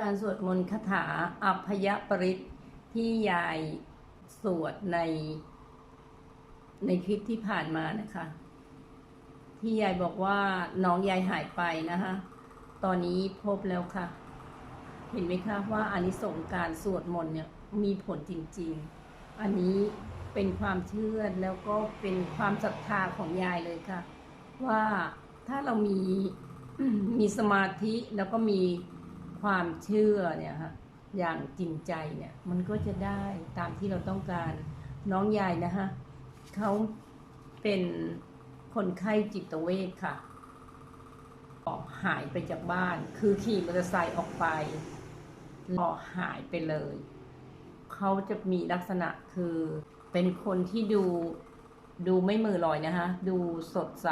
การสวดมนต์คาถาอัพยปริตที่ยายสวดใน ในคลิปที่ผ่านมานะคะ ที่ยายบอกว่าน้องยายหายไปนะคะ ตอนนี้พบแล้วค่ะ เห็นไหมคะว่าอานิสงส์การสวดมนต์เนี่ยมีผลจริง ๆ อันนี้เป็นความเชื่อแล้วก็เป็นความศรัทธาของยายเลยค่ะ ว่าถ้าเรามีมีสมาธิแล้วก็มี ความเชื่อเนี่ยฮะอย่างจริงใจเนี่ยมันก็จะได้ตามที่เราต้องการน้องยายนะฮะเขาเป็นคนไข้จิตเวชค่ะ ออกหายไปจากบ้าน คือขี่มอเตอร์ไซค์ออกไปรอหายไปเลย เขาจะมีลักษณะคือเป็นคนที่ดูดูไม่มือลอยนะคะดูสดใส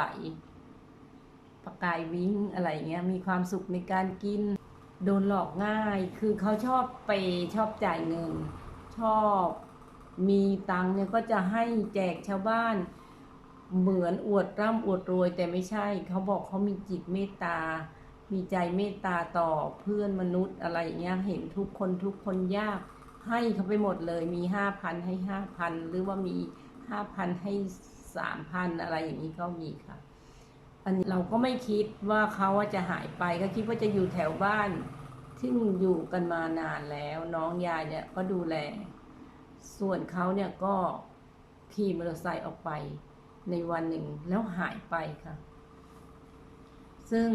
ประกายวิ้งอะไรเงี้ย มีความสุขในการกิน โดนหลอกง่าย คือเขาชอบไปชอบจ่ายเงิน ชอบมีตังค์เนี่ยก็จะให้แจกชาวบ้าน เหมือนอวดร่ำอวดรวยแต่ไม่ใช่ เขาบอกเขามีจิตเมตตา มีใจเมตตาต่อเพื่อนมนุษย์อะไรเงี้ย เห็นทุกคนทุกคนยาก ให้เขาไปหมดเลย มีห้าพันให้ห้าพันหรือว่ามีห้าพันให้สามพันอะไรอย่างนี้ก็มีค่ะอันนี้เราก็ไม่คิดว่าเขาจะหายไปก็คิดว่าจะอยู่แถวบ้าน ซึ่งอยู่กันมานานแล้วน้องยายเนี่ยก็ดูแล ส่วนเขาเนี่ยก็ขี่มอเตอร์ไซค์ออกไปในวันหนึ่งแล้วหายไปค่ะ ซึ่ง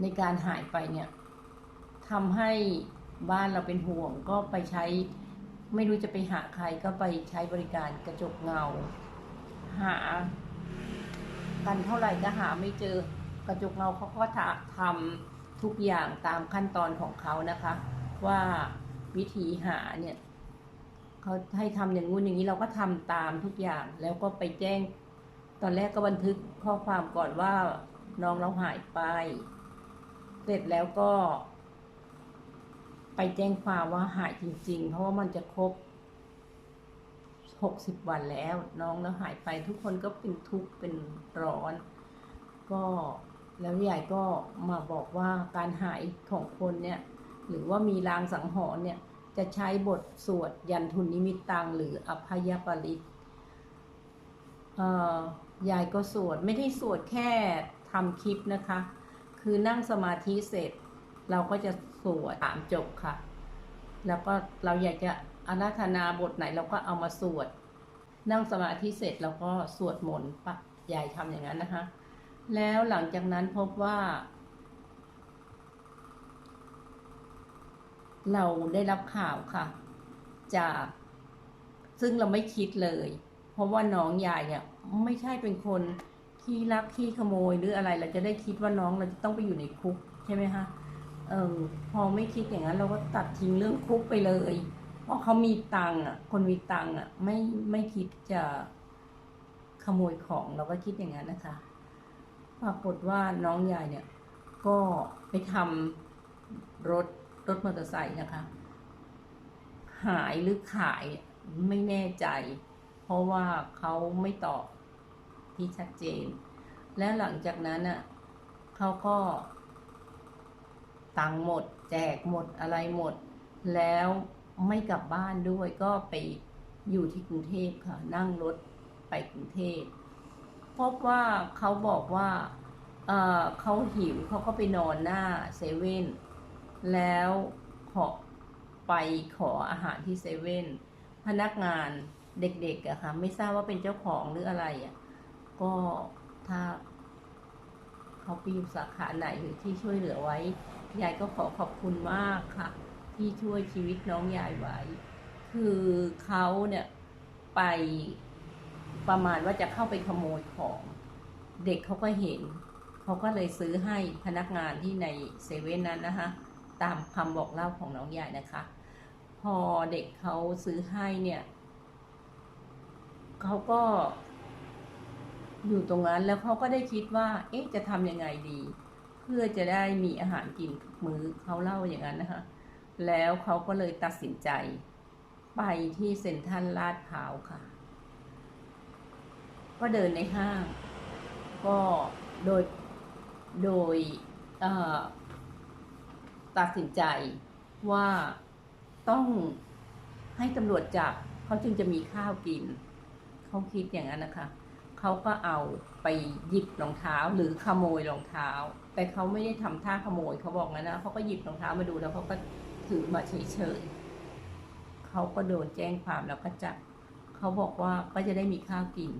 ในการหายไปเนี่ยทำให้บ้านเราเป็นห่วงก็ไปใช้ไม่รู้จะไปหาใครก็ไปใช้บริการกระจกเงา หากันเท่าไหร่ก็หาไม่เจอกระจกเงาเขาก็ทำ ทุกอย่างตามขั้นตอนของเขานะคะ ว่าวิธีหาเนี่ยเขาให้ทำอย่างงู้นอย่างนี้เราก็ทำตามทุกอย่างแล้วก็ไปแจ้ง ตอนแรกก็บันทึกข้อความก่อนว่าน้องเราหายไป เสร็จแล้วก็ ไปแจ้งความว่าหายจริง ๆ เพราะว่ามันจะครบหกสิบวันแล้ว น้องแล้วหายไปทุกคนก็เป็นทุกข์เป็นร้อน ก็ แล้วยายก็มาบอกว่าการหายของคนเนี่ยหรือว่ามีลางสังหรณ์เนี่ยจะใช้บทสวดยันทุนนิมิตตังหรืออภัยปริตเอ่อยายก็สวดไม่ได้สวดแค่ทำคลิปนะคะ คือนั่งสมาธิเสร็จ เราก็จะสวดตามจบค่ะ แล้วก็เราอยากจะอาราธนาบทไหนเราก็เอามาสวด นั่งสมาธิเสร็จเราก็สวดมนต์ปะยายทำอย่างนั้นนะคะ แล้วหลังจากนั้นพบว่า เราได้รับข่าวค่ะ จากซึ่งเราไม่คิดเลย เพราะว่าน้องยายเนี่ย ไม่ใช่เป็นคนขี้ลักขี้ขโมยหรืออะไร เราจะได้คิดว่าน้องเราจะต้องไปอยู่ในคุกใช่ไหมคะเออพอไม่คิดอย่างนั้น เราก็ตัดทิ้งเรื่องคุกไปเลย เพราะเขามีตังค์อะ คนมีตังค์อะ ไม่ไม่คิดจะขโมยของเราก็คิดอย่างนั้นนะคะ ปรากฏว่าน้องยายเนี่ย ก็ไปทำรถรถมอเตอร์ไซค์นะคะ หายหรือขายไม่แน่ใจ เพราะว่าเขาไม่ตอบที่ชัดเจน และหลังจากนั้นอะเขาก็ตังค์หมด แจกหมดอะไรหมด แล้วไม่กลับบ้านด้วยก็ไปอยู่ที่กรุงเทพค่ะ นั่งรถไปกรุงเทพ พบว่าเขาบอกว่าเออเขาหิวเขาก็ไปนอนหน้าเซเว่นแล้วขอไปขออาหารที่เซเว่นพนักงานเด็กๆอะค่ะ ไม่ทราบว่าเป็นเจ้าของหรืออะไรอะก็ถ้าเขาไปอยู่สาขาไหนหรือที่ช่วยเหลือไว้ ยายก็ขอขอบคุณมากค่ะ ที่ช่วยชีวิตน้องยายไว้ คือเขาเนี่ยไป ประมาณว่าจะเข้าไปขโมยของ เด็กเขาก็เห็น เขาก็เลยซื้อให้พนักงานที่ในเซเว่นนั้นนะคะ ตามคำบอกเล่าของน้องยายนะคะ พอเด็กเขาซื้อให้เนี่ยเขาก็ อยู่ตรงนั้นแล้วเขาก็ได้คิดว่า เอ๊ะจะทำยังไงดี เพื่อจะได้มีอาหารกินมื้อเขาเล่าอย่างนั้นนะคะ แล้วเขาก็เลยตัดสินใจ ไปที่เซ็นทรัลลาดพร้าวค่ะ ก็เดินในห้าง ก็โดยโดยตัดสินใจว่าต้องให้ตำรวจจับเขาจึงจะมีข้าวกิน เขาคิดอย่างนั้นนะคะ เขาก็เอาไปหยิบรองเท้าหรือขโมยรองเท้า แต่เขาไม่ได้ทำท่าขโมยเขาบอกงั้นนะเขาก็หยิบรองเท้ามาดูแล้วเขาก็ถือมาเฉยๆเขาก็โดนแจ้งความแล้วก็จับเขาบอกว่าก็จะได้มีข้าวกิน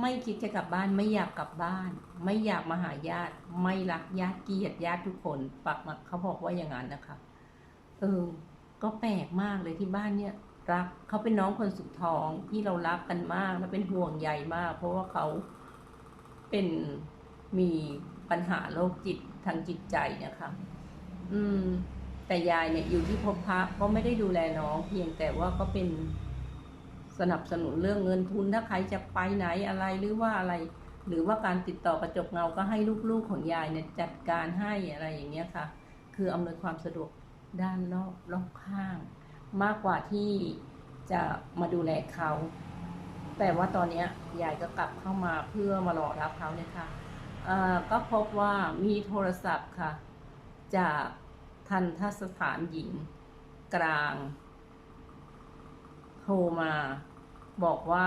ไม่คิดจะกลับบ้านไม่อยากกลับบ้าน ไม่อยากมาหาญาติ ไม่รักญาติเกลียดญาติทุกคนปักมาเขาบอกว่าอย่างนั้นนะคะเออก็แปลกมากเลยที่บ้านเนี่ยรักเขาเป็นน้องคนสุดท้องที่เรารักกันมากและเป็นห่วงใยมาก เพราะว่าเขาเป็นมีปัญหาโรคจิตทางจิตใจนะคะ อืม แต่ยายเนี่ยอยู่ที่พบพระก็ไม่ได้ดูแลน้อง เพียงแต่ว่าก็เป็น สนับสนุนเรื่องเงินทุนถ้าใครจะไปไหนอะไรหรือว่าอะไร หรือว่าการติดต่อกระจกเงาก็ให้ลูกๆของยายเนี่ยจัดการให้อะไรอย่างเงี้ยค่ะ คืออำนวยความสะดวกด้านรอบรอบข้าง มากกว่าที่จะมาดูแลเขา แต่ว่าตอนนี้ยายก็กลับเข้ามาเพื่อมารอรับเขาเนี่ยค่ะก็พบว่ามีโทรศัพท์ค่ะ จากทันทสถานหญิงกลาง โทรมาบอกว่า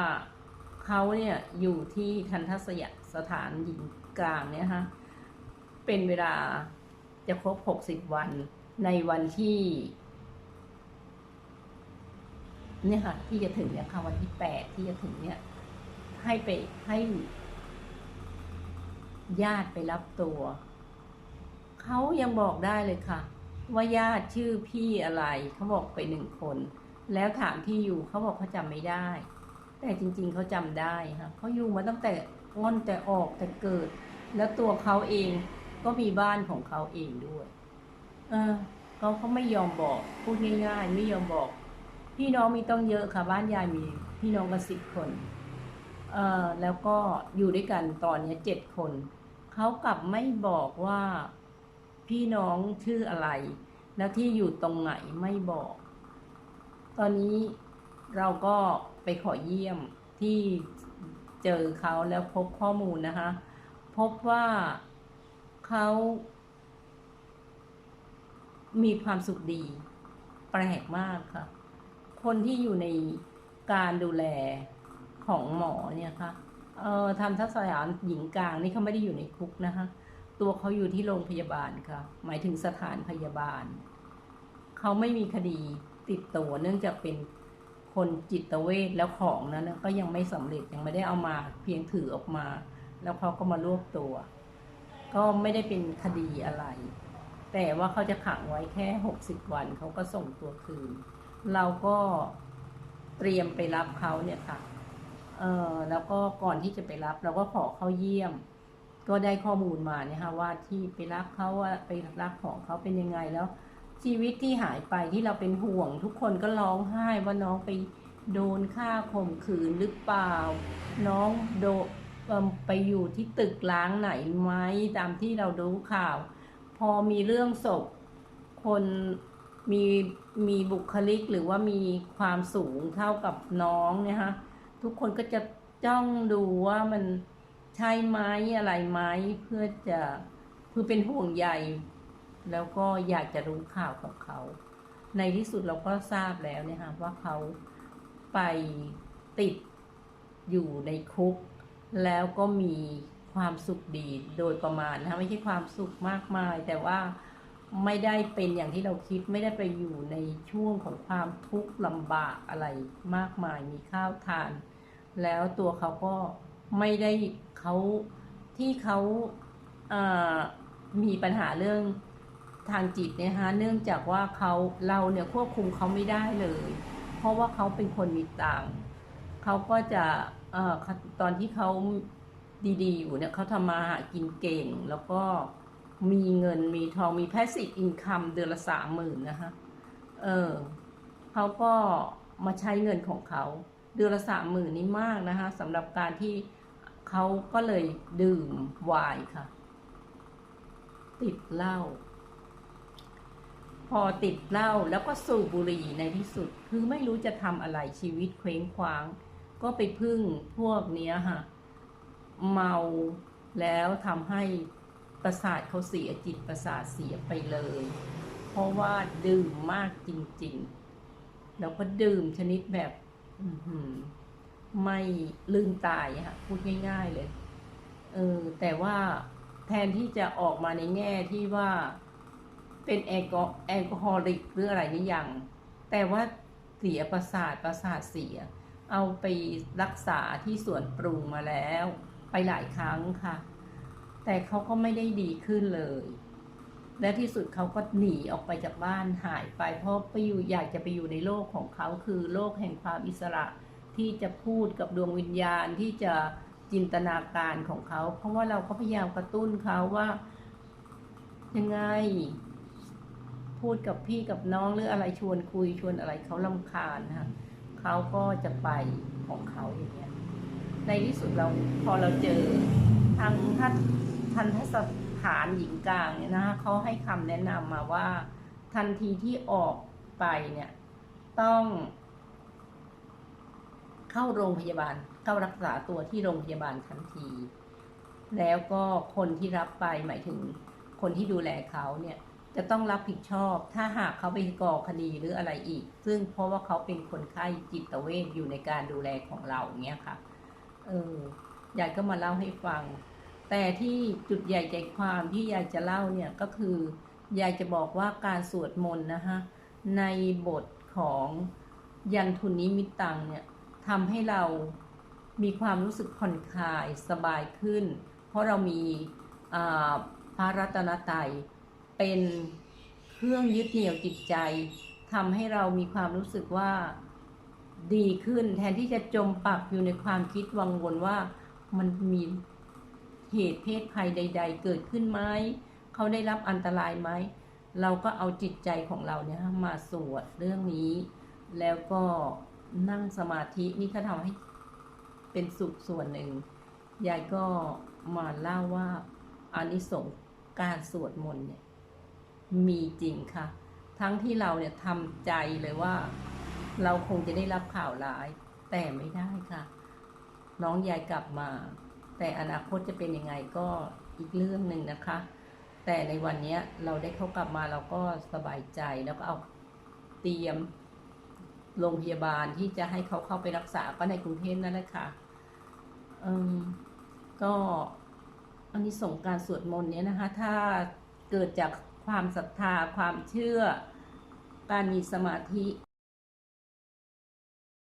เขาเนี่ยอยู่ที่ทันทสยสถานหญิงกลางเนี่ยฮะเป็นเวลาจะครบหกสิบวันในวันที่เนี่ยค่ะที่จะถึงเนี่ยค่ะวันที่แปดที่จะถึงเนี่ย ให้ไปให้ญาติไปรับตัวเขายังบอกได้เลยค่ะ ว่าญาติชื่อพี่อะไรเขาบอกไปหนึ่งคน แล้วถามที่อยู่เขาบอกเขาจำไม่ได้ แต่จริง ๆเขาจำได้ค่ะเขาอยู่มาตั้งแต่ง่อนแต่ออกแต่เกิด แล้วตัวเขาเองก็มีบ้านของเขาเองด้วย เออเขาเขาไม่ยอมบอกพูดง่ายๆ ไม่ยอมบอก พี่น้องมีต้องเยอะค่ะบ้านยายมี พี่น้องกันสิบคนเออแล้วก็อยู่ด้วยกันตอนนี้เจ็ดคนเขากลับไม่บอกว่าพี่น้องชื่ออะไร แล้วที่อยู่ตรงไหนไม่บอก ตอนนี้เราก็ไปขอเยี่ยมที่เจอเขาแล้วพบข้อมูลนะคะ พบว่าเขามีความสุขดี แปลกมากค่ะ คนที่อยู่ในการดูแลของหมอเนี่ยค่ะเอ่อทำทัศยานหญิงกลางนี่เขาไม่ได้อยู่ในคุกนะคะ ตัวเขาอยู่ที่โรงพยาบาลค่ะ หมายถึงสถานพยาบาล เขาไม่มีคดี ติดตัว เนื่องจากเป็นคนจิตเวชแล้วของนั้นนะก็ยังไม่สำเร็จยังไม่ได้เอามาเพียงถือออกมา แล้วเขาก็มารวบตัว ก็ไม่ได้เป็นคดีอะไร แต่ว่าเขาจะขังไว้แค่หกสิบวันเขาก็ส่งตัวคืน เราก็เตรียมไปรับเขาเนี่ยค่ะเออแล้วก็ก่อนที่จะไปรับ เราก็ขอเข้าเยี่ยม ก็ได้ข้อมูลมาเนี่ยค่ะว่าที่ไปรับเขาว่าไปรับของเขาเป็นยังไงแล้ว ชีวิตที่หายไปที่เราเป็นห่วง ทุกคนก็ร้องไห้ว่าน้องไปโดนฆ่าข่มขืนหรือเปล่า น้องโดไปอยู่ที่ตึกล้างไหนไหมตามที่เรารู้ข่าว พอมีเรื่องศพ คนมีมีบุคลิกหรือว่ามีความสูงเท่ากับน้องเนี่ยฮะทุกคนก็จะจ้องดูว่ามันใช่ไหมอะไรไหมเพื่อจะเพื่อเป็นห่วงใย แล้วก็อยากจะรู้ข่าวของเขา ในที่สุดเราก็ทราบแล้วเนี่ยค่ะว่าเขาไปติดอยู่ในคุก แล้วก็มีความสุขดีโดยประมาณนะคะไม่ใช่ความสุขมากมาย แต่ว่าไม่ได้เป็นอย่างที่เราคิดไม่ได้ไปอยู่ในช่วงของความทุกข์ลำบากอะไรมากมายมีข้าวทาน แล้วตัวเขาก็ไม่ได้เขาที่เขาอ่อมีปัญหาเรื่อง ทางจิตเนี่ยฮะเนื่องจากว่าเขาเราเนี่ยควบคุมเขาไม่ได้เลย เพราะว่าเขาเป็นคนมีตังเขาก็จะเอ่อตอนที่เขาดีๆอยู่เนี่ยเขาทำมาหากินเก่ง แล้วก็มีเงินมีทองมีแพสซีฟอินคัมเดือนละสามหมื่นนะคะเออเขาก็มาใช้เงินของเขาเดือนละสามหมื่นนี่มากนะคะสำหรับการที่เขาก็เลยดื่มไวน์ค่ะ ติดเหล้า พอติดเหล้าแล้วก็สูบบุหรี่ในที่สุด คือไม่รู้จะทำอะไรชีวิตเคว้งคว้าง ก็ไปพึ่งพวกเนี้ยค่ะ เมาแล้วทำให้ประสาทเขาเสียจิตประสาทเสียไปเลย เพราะว่าดื่มมากจริงๆ แล้วก็ดื่มชนิดแบบไม่ลืมตายอะค่ะพูดง่าย ๆเลยเออแต่ว่าแทนที่จะออกมาในแง่ที่ว่า เป็นแอลกอแอลกอฮอลิกหรืออะไรนี่ยัง แต่ว่าเสียประสาทประสาทเสีย เอาไปรักษาที่สวนปรุงมาแล้ว ไปหลายครั้งค่ะ แต่เขาก็ไม่ได้ดีขึ้นเลย และที่สุดเขาก็หนีออกไปจากบ้านหายไป เพราะไปอยู่อยากจะไปอยู่ในโลกของเขาคือโลกแห่งความอิสระที่จะพูดกับดวงวิญญาณที่จะจินตนาการของเขา เพราะว่าเราก็พยายามกระตุ้นเขาว่า ยังไง พูดกับพี่กับน้องหรืออะไรชวนคุยชวนอะไรเขาลำคาญนะคะเขาก็จะไปของเขาอย่างเงี้ย ในที่สุดเราพอเราเจอทางทัศทันทสถานหญิงกลางเนี่ยนะคะเขาให้คำแนะนำมาว่า ทันทีที่ออกไปเนี่ย ต้อง เข้าโรงพยาบาลเข้ารักษาตัวที่โรงพยาบาลทันที แล้วก็คนที่รับไปหมายถึงคนที่ดูแลเขาเนี่ย จะต้องรับผิดชอบ ถ้าหากเขาไปก่อคดีหรืออะไรอีก ซึ่งเพราะว่าเขาเป็นคนไข้จิตเวชอยู่ในการดูแลของเราเนี่ยค่ะ เออยายก็มาเล่าให้ฟัง แต่ที่จุดใหญ่ใจความที่ยายจะเล่าเนี่ยก็คือยายจะบอกว่าการสวดมนต์นะคะในบทของยันทุนนิมิตตังเนี่ยทำให้เรามีความรู้สึกผ่อนคลายสบายขึ้น เพราะเรามีอ่าพระรัตนตรัย เป็นเครื่องยึดเหนี่ยวจิตใจทำให้เรามีความรู้สึกว่าดีขึ้น แทนที่จะจมปักอยู่ในความคิดวังวนว่ามันมีเหตุเพศภัยใด ๆ เกิดขึ้นไหมเขาได้รับอันตรายไหมเราก็เอาจิตใจของเราเนี่ยมาสวดเรื่องนี้ แล้วก็นั่งสมาธินี่ก็ทำให้เป็นสุขส่วนหนึ่งยายก็มาเล่าว่าอานิสงส์การสวดมนต์เนี่ย มีจริงค่ะ ทั้งที่เราเนี่ยทำใจเลยว่า เราคงจะได้รับข่าวร้าย แต่ไม่ได้ค่ะ น้องยายกลับมา แต่อนาคตจะเป็นยังไงก็อีกเรื่องหนึ่งนะคะ แต่ในวันเนี้ยเราได้เขากลับมาเราก็สบายใจแล้วก็เอาเตรียมโรงพยาบาลที่จะให้เขาเข้าไปรักษาก็ในกรุงเทพนั่นแหละค่ะเอิ่มก็อันนี้ส่งการสวดมนต์เนี้ยนะคะ ถ้าเกิดจาก ความศรัทธาความเชื่อ การมีสมาธิ